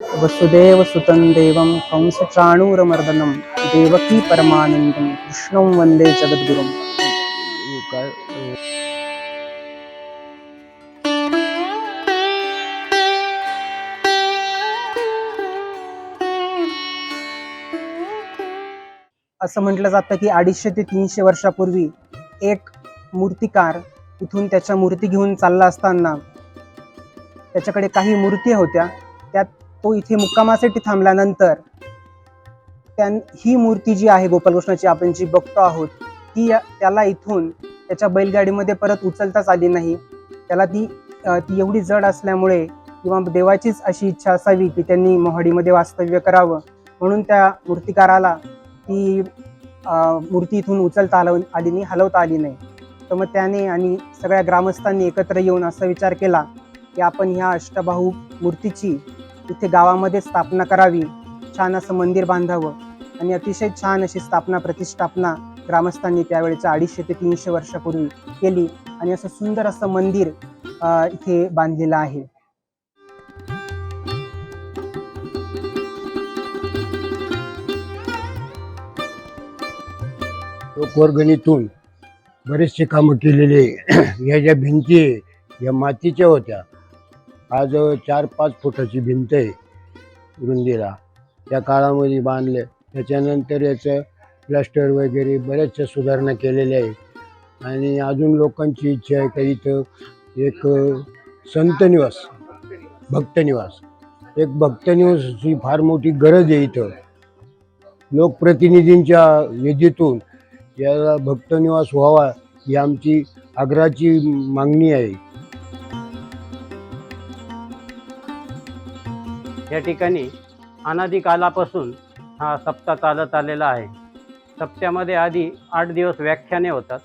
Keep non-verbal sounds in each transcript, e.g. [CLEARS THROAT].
वसुदेव सुतं देवं कंसचाणूरमर्दनं देवकी परमानन्दं कृष्णं वन्दे जगद्गुरुं असं म्हटलं जातं की अडीचशे ते तीनशे वर्षापूर्वी एक मूर्तिकार इथून त्याच्या मूर्ती घेऊन चालला असताना त्याच्याकडे काही मूर्ती होत्या. तो इथे मुक्कामासाठी थांबल्यानंतर त्या ही मूर्ती जी आहे गोपालकृष्णाची आपण जी बघतो आहोत ती त्याला इथून त्याच्या बैलगाडीमध्ये परत उचलताच आली नाही. त्याला ती ती एवढी जड असल्यामुळे किंवा देवाचीच अशी इच्छा असावी की त्यांनी मोहाडीमध्ये वास्तव्य करावं. म्हणून त्या मूर्तिकाराला ती मूर्ती इथून उचलता हलव आली नाही हलवता आली नाही. तर मग त्याने आणि सगळ्या ग्रामस्थांनी एकत्र येऊन असा विचार केला की आपण ह्या अष्टबाहू मूर्तीची इथे गावामध्ये स्थापना करावी. छान असं मंदिर बांधावं. आणि अतिशय छान अशी स्थापना प्रतिष्ठापना ग्रामस्थांनी त्यावेळेच्या अडीचशे ते तीनशे वर्षापूर्वी केली. आणि असं सुंदर असं मंदिर इथे बांधलेलं आहे. लोकवर्गणीतून बरेचसे कामं केलेले [CLEARS THROAT] या ज्या भिंती या मातीच्या होत्या आज चार पाच फुटाची भिंत आहे रुंदीला त्या काळामध्ये बांधले. त्याच्यानंतर याचं प्लास्टर वगैरे बऱ्याचशा सुधारणा केलेल्या आहेत. आणि अजून लोकांची इच्छा आहे का इथं एक संतनिवास भक्तनिवास एक भक्तनिवासाची फार मोठी गरज आहे इथं. लोकप्रतिनिधींच्या निधीतून याला भक्तनिवास व्हावा ही आमची आग्रहाची मागणी आहे. या ठिकाणी अनादी कालापासून हा सप्ताह चालत आलेला आहे. सप्त्यामध्ये आधी आठ दिवस व्याख्याने होतात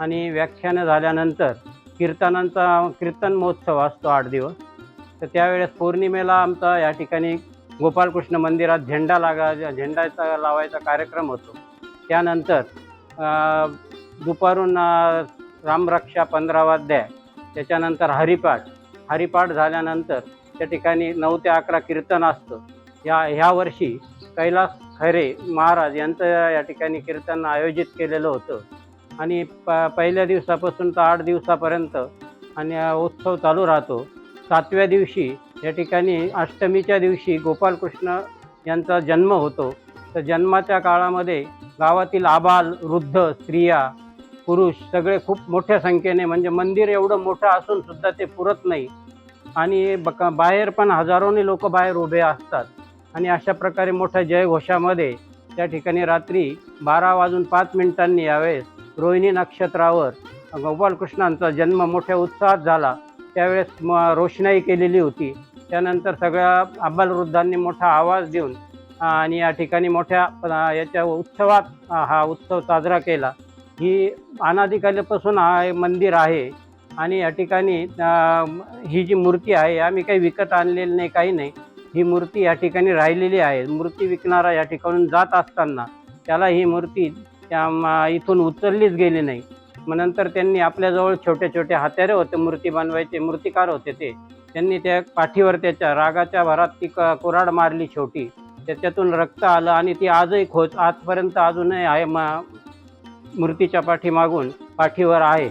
आणि व्याख्यानं झाल्यानंतर कीर्तनांचा कीर्तन महोत्सव असतो आठ दिवस. तर त्यावेळेस पौर्णिमेला आमचा या ठिकाणी गोपालकृष्ण मंदिरात झेंडा लागा झेंडाचा लावायचा कार्यक्रम होतो. त्यानंतर दुपारून रामरक्षा पंधरावाद्या त्याच्यानंतर हरिपाठ. हरिपाठ झाल्यानंतर त्या ठिकाणी नऊ ते अकरा कीर्तन असतं. या ह्या वर्षी कैलास खैरे महाराज यांचं या ठिकाणी कीर्तन आयोजित केलेलं होतं. आणि प पहिल्या दिवसापासून तर आठ दिवसापर्यंत आणि उत्सव चालू राहतो. सातव्या दिवशी या ठिकाणी अष्टमीच्या दिवशी गोपालकृष्ण यांचा जन्म होतो. तर जन्माच्या काळामध्ये गावातील आबाल वृद्ध स्त्रिया पुरुष सगळे खूप मोठ्या संख्येने म्हणजे मंदिर एवढं मोठं असून सुद्धा ते पुरत नाही. आणि बका बाहेर पण हजारोनी लोक बाहेर उभे असतात. आणि अशा प्रकारे मोठ्या जयघोषामध्ये त्या ठिकाणी रात्री बारा वाजून पाच मिनिटांनी यावेळेस रोहिणी नक्षत्रावर गोपालकृष्णांचा जन्म मोठ्या उत्साहात झाला. त्यावेळेस म रोषणाई केलेली होती. त्यानंतर सगळ्या अब्बालवृद्धांनी मोठा आवाज देऊन आणि या ठिकाणी मोठ्या याच्या उत्सवात हा उत्सव साजरा केला. ही अनाधिकालीपासून हा मंदिर आहे. आणि या ठिकाणी ही जी मूर्ती आहे आम्ही काही विकत आणलेली नाही काही नाही. ही मूर्ती या ठिकाणी राहिलेली आहे. मूर्ती विकणारा या ठिकाणून जात असताना त्याला ही मूर्ती त्या इथून उचललीच गेली नाही. मग नंतर त्यांनी आपल्याजवळ छोटे छोटे हात्यारे होते मूर्ती बनवायचे मूर्तिकार होते ते. त्यांनी त्या पाठीवर त्याच्या रागाच्या भरात ती क कुऱ्हाड मारली छोटी. त्याच्यातून रक्त आलं आणि ती आजही खोच आजपर्यंत अजूनही आहे मा मूर्तीच्या पाठीमागून पाठीवर आहे.